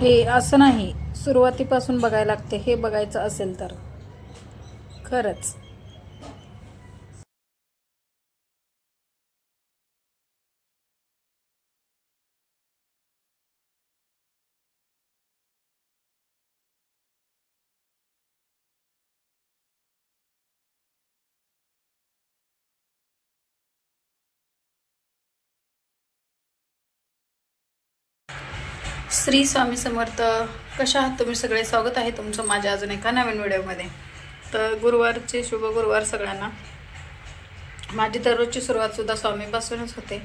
हे असं नाही सुरुवातीपासून बघायला लागते हे बघायचं असेल तर. खरंच. श्री स्वामी समर्थ कशा आहात तुम्ही सगळे? स्वागत आहे तुमचं माझ्या अजून एका नवीन व्हिडिओमध्ये. तर गुरुवारचे शुभ गुरुवार सगळ्यांना. माझी दररोजची सुरुवातसुद्धा स्वामीपासूनच होते.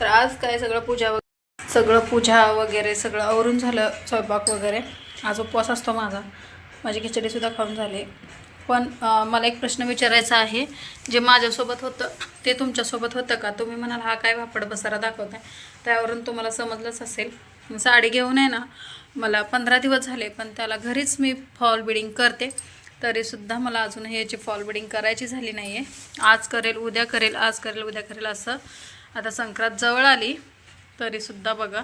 तर आज काय सगळं पूजा सगळं पूजा वगैरे सगळं आवरून झालं स्वयंपाक वगैरे. आज उपवास असतो माझा. माझी खिचडीसुद्धा खाऊन झाली. पण मला एक प्रश्न विचारायचा आहे. जे माझ्यासोबत होतं ते तुमच्यासोबत होतं का? तुम्ही म्हणाल हा काय वापड बसारा दाखवताय. त्यावरून तुम्हाला समजलंच असेल. साडी घेऊन आहे ना मला पंधरा दिवस झाले पण त्याला घरीच मी फॉल बिडिंग करते. तरीसुद्धा मला अजून याची फॉल बिडिंग करायची झाली नाही आहे आज करेल उद्या करेल आज करेल उद्या करेल असं आता संक्रांत जवळ आली तरीसुद्धा बघा.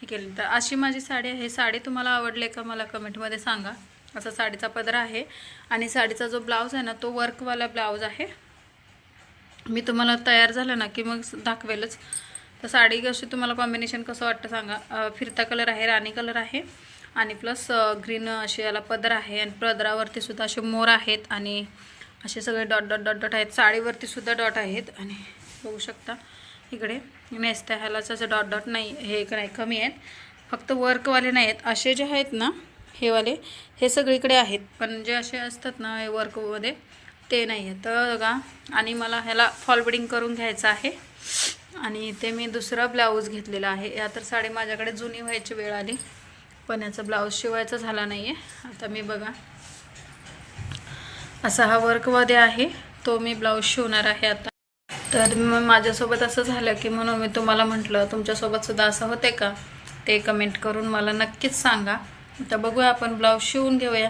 हे केली तर अशी माझी साडी आहे. साडी तुम्हाला आवडले का मला कमेंटमध्ये सांगा. असा साडीचा पदर आहे. आणि साडीचा जो ब्लाऊज आहे ना तो वर्कवाला ब्लाऊज आहे. मी तुम्हाला तयार झालं ना की मग दाखवेलच. तर साडी कशी तुम्हाला कॉम्बिनेशन कसं वाटतं सांगा. फिरता कलर आहे राणी कलर आहे. आणि प्लस ग्रीन असे याला पदर आहे. आणि पदरावरती सुद्धा असे मोर आहेत. आणि असे सगळे डॉट डॉट डॉट डॉट आहेत. साडीवरती सुद्धा डॉट आहेत. आणि बघू शकता. इकडे नेसत्या ह्यालाच असं डॉट डॉट नाही हे नाही कमी आहेत. फक्त वर्कवाले नाही आहेत. असे जे आहेत ना हे वाले हे सगळीकडे आहेत. पण जे असे असतात ना हे वर्कमध्ये ते नाही आहे तर बघा. आणि मला ह्याला फॉल बिडिंग करून घ्यायचं आहे. आणि ते मी दुसरा ब्लाऊज घेतलेला आहे. या तर साडी माझ्याकडे जुनी व्हायची वेळ आली पण याचा ब्लाऊज शिवायचा झाला नाही आहे आता मी बघा. असा हा वर्कमध्ये आहे तो मी ब्लाऊज शिवणार आहे आता. तर मग माझ्यासोबत असं झालं की म्हणून मी तुम्हाला म्हटलं तुमच्यासोबतसुद्धा असं होते का? ते कमेंट करून मला नक्कीच सांगा. आता बघूया आपण ब्लाऊज शिवून घेऊया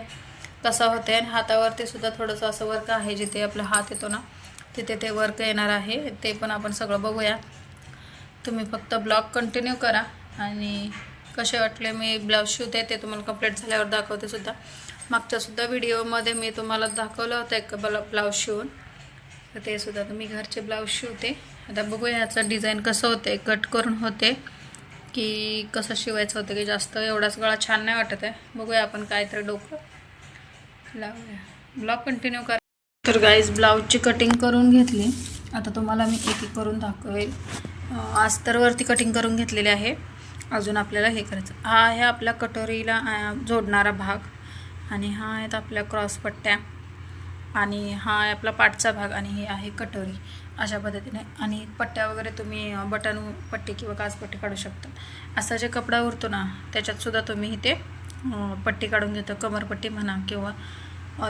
कसा होते आणि हातावरती सुद्धा थोडंसं असं वर्क आहे जिथे आपला हात येतो ना तिथे ते वर्क येणार आहे ते पण आपण सगळं बघूया. तुम्ही फक्त ब्लॉग कंटिन्यू करा आणि कसे वाटले मी ब्लाऊज शिवते ते तुम्हाला कंप्लीट झाल्यावर दाखवते सुद्धा. मागच्यासुद्धा व्हिडिओमध्ये मी तुम्हाला दाखवलं होतं एक ब्ला ब्लाऊज शिवून तर ते सुद्धा तुम्ही घरचे ब्लाऊज शिवते आता बघूया ह्याचं डिझाईन कसं होते कट करून होते की कसं शिवायचं होतं की जास्त एवढाच गळा छान नाही वाटत आहे. बघूया आपण काय तरी डोकं. लावूया. ब्लॉग कंटिन्यू करा. तर गाईज ब्लाऊजची कटिंग करून घेतली. आता तुम्हाला मी एक एक करून दाखवेल. अस्तरवरती कटिंग करून घेतलेले आहे. अजून आपल्याला हे करायचं. हा आहे आपल्या कटोरीला जोडणारा भाग. आणि हा आहेत आपल्या क्रॉस पट्ट्या. आणि हा आहे आपला पाठचा भाग आणि हे आहे कटोरी अशा पद्धतीने. आणि पट्ट्या वगैरे तुम्ही बटन पट्टी किंवा काचपट्टी काढू शकता. असा जे कपडा उरतो ना त्याच्यातसुद्धा तुम्ही इथे पट्टी काढून घेतो. कमरपट्टी म्हणा किंवा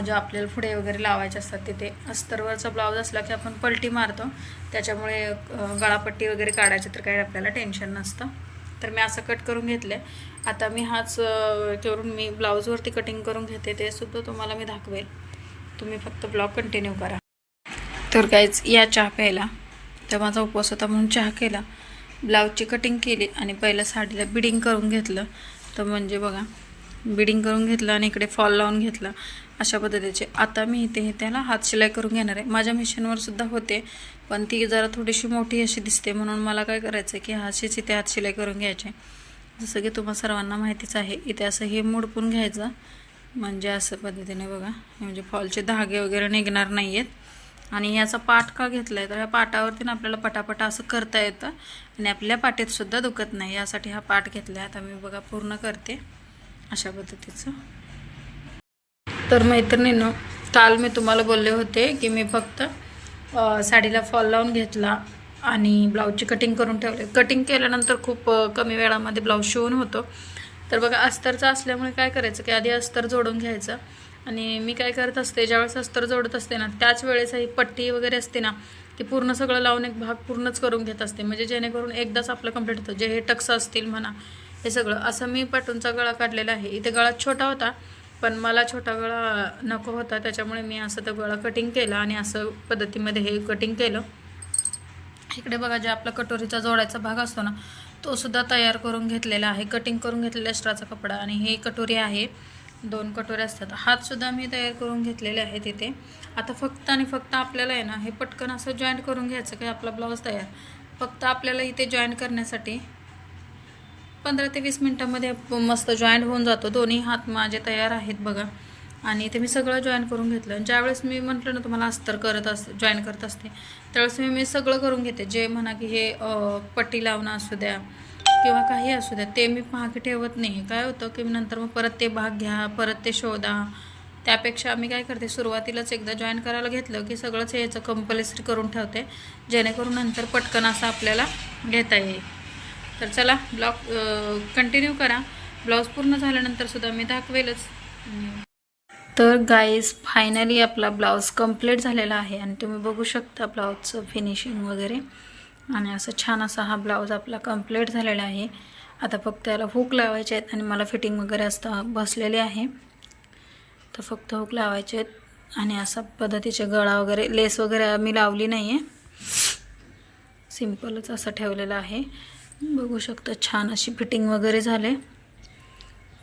जे आपल्याला पुढे वगैरे लावायचे असतात तिथे अस्तरवरचा ब्लाऊज असला की आपण पलटी मारतो. त्याच्यामुळे गळापट्टी वगैरे काढायची तर काही आपल्याला टेन्शन नसतं. तर मी असं कट करून घेतलं आहे आता मी हाच अं, करून मी ब्लाऊजवरती कटिंग करून घेते. ते सुद्धा तुम्हाला मी दाखवेल. तुम्ही फक्त ब्लॉग कंटिन्यू करा. तर काहीच या चहा प्यायला. तर माझा उपवास होता म्हणून चहा केला. ब्लाऊजची कटिंग केली आणि पहिलं साडीला बिडिंग करून घेतलं. तर म्हणजे बघा बिडिंग करून घेतलं आणि इकडे फॉल लावून घेतला. अशा पद्धतीचे. आता मी इथे हे त्याला हात शिलाई करून घेणार आहे. माझ्या मिशनवर सुद्धा होते पण ती जरा थोडीशी मोठी अशी दिसते. म्हणून मला काय करायचं आहे की हाशीच इथे हात शिलाई करून घ्यायचे. जसं की तुम्हा सर्वांना माहितीच आहे इथे असं हे मुडपून घ्यायचं. म्हणजे असं पद्धतीने बघा. म्हणजे फॉलचे धागे वगैरे निघणार नाही आहेत आणि याचा पाठ का घेतला आहे तर ह्या पाटावरती ना आपल्याला पटापटा असं करता येतं. आणि आपल्या पाठीत सुद्धा दुखत नाही. यासाठी हा पाठ घेतला आहे आता मी बघा पूर्ण करते. अशा पद्धतीचं. तर मैत्रिणीनं काल मी तुम्हाला बोलले होते की मी फक्त साडीला फॉल लावून घेतला आणि ब्लाऊजची कटिंग करून ठेवले. कटिंग केल्यानंतर खूप कमी वेळामध्ये ब्लाऊज शिवून होतो. तर बघा अस्तरचा असल्यामुळे काय करायचं? की आधी अस्तर जोडून घ्यायचं. आणि मी काय करत असते ज्यावेळेस अस्तर जोडत असते ना त्याच वेळेस ही पट्टी वगैरे असते ना ती पूर्ण सगळं लावून एक भाग पूर्णच करून घेत असते. म्हणजे जेणेकरून एकदाच आपलं कंप्लीट होतं. जे हे टक्स असतील म्हणा हे सगळं. असं मी पटूनचा गळा काढलेला आहे. इथे गळा छोटा होता. पण मला छोटा गळा नको होता त्याच्यामुळे मी असं तो गळा कटिंग केला आणि असं पद्धतीमध्ये हे कटिंग केलं. इकडे बघा जे आपला कटोरीचा जोडायचा भाग असतो ना तो सुद्धा तयार करून घेतलेला आहे. कटिंग करून घेतलेला एक्स्ट्राचा कपडा आणि हे कटोरी आहे. दोन कटोऱ्या असतात. हातसुद्धा मी तयार करून घेतलेले आहे तिथे आता फक्त आणि फक्त आपल्याला आहे ना हे पटकन असं जॉईंट करून घ्यायचं की आपला ब्लाऊज तयार. फक्त आपल्याला इथे जॉईंट करण्यासाठी पंधरा ते वीस मिनटामध्ये मस्त जॉईंट होऊन जातो. दोन्ही हात माझे तयार आहेत बघा. आणि ते मी सगळं जॉईन करून घेतलं. आणि ज्यावेळेस मी म्हटलं ना तुम्हाला अस्तर करत अस जॉईन करत असते त्यावेळेस मी मी सगळं करून घेते. जे म्हणा की हे पट्टी लावणं असू द्या किंवा काही असू द्या ते मी मागे ठेवत नाही. काय होतं की नंतर मग परत ते भाग घ्या परत ते शोधा. त्यापेक्षा आम्ही काय करते सुरुवातीलाच एकदा जॉईन करायला घेतलं की सगळंच याचं कंपल्सरी करून ठेवते. जेणेकरून नंतर पटकन असं आपल्याला घेता येईल. तर चला ब्लॉग कंटिन्यू करा. ब्लाऊज पूर्ण झाल्यानंतरसुद्धा मी दाखवेलच. तर गाईज फायनली आपला ब्लाऊज कंप्लीट झालेला आहे आणि तुम्ही बघू शकता ब्लाऊजचं फिनिशिंग वगैरे. आणि असं छान असा हा ब्लाऊज आपला कंप्लीट झालेला आहे. आता फक्त याला हुक लावायचे आहेत आणि मला फिटिंग वगैरे असतं बसलेली आहे. तर फक्त हुक लावायचे आहेत आणि असा पद्धतीचे गळा वगैरे लेस वगैरे मी लावली नाही आहे सिम्पलच असं ठेवलेलं आहे. बघू शकता छान अशी फिटिंग वगैरे झाले.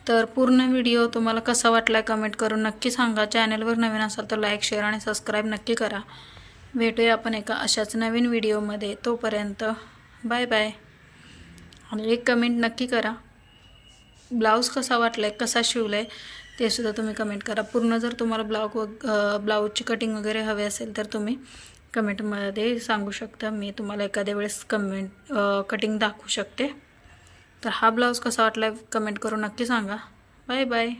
तर पूर्ण व्हिडिओ तुम्हाला कसा वाटला कमेंट करून नक्की सांगा. चॅनलवर नवीन असाल तर लाईक शेअर आणि सबस्क्राईब नक्की करा. भेटूया आपण एका अशाच नवीन व्हिडिओमध्ये. तोपर्यंत बाय बाय. आणि एक कमेंट नक्की करा. ब्लाऊज कसा वाटला आहे कसा शिवला आहे तेसुद्धा तुम्ही कमेंट करा. पूर्ण जर तुम्हाला ब्लाऊ ब्लाऊजची कटिंग वगैरे हवे असेल तर तुम्ही कमेंटमध्ये सांगू शकता. मी तुम्हाला एखाद्या वेळेस कमेंट कटिंग दाखवू शकते. तर हा ब्लाऊज कसा वाटला कमेंट करून नक्की सांगा. Bye bye.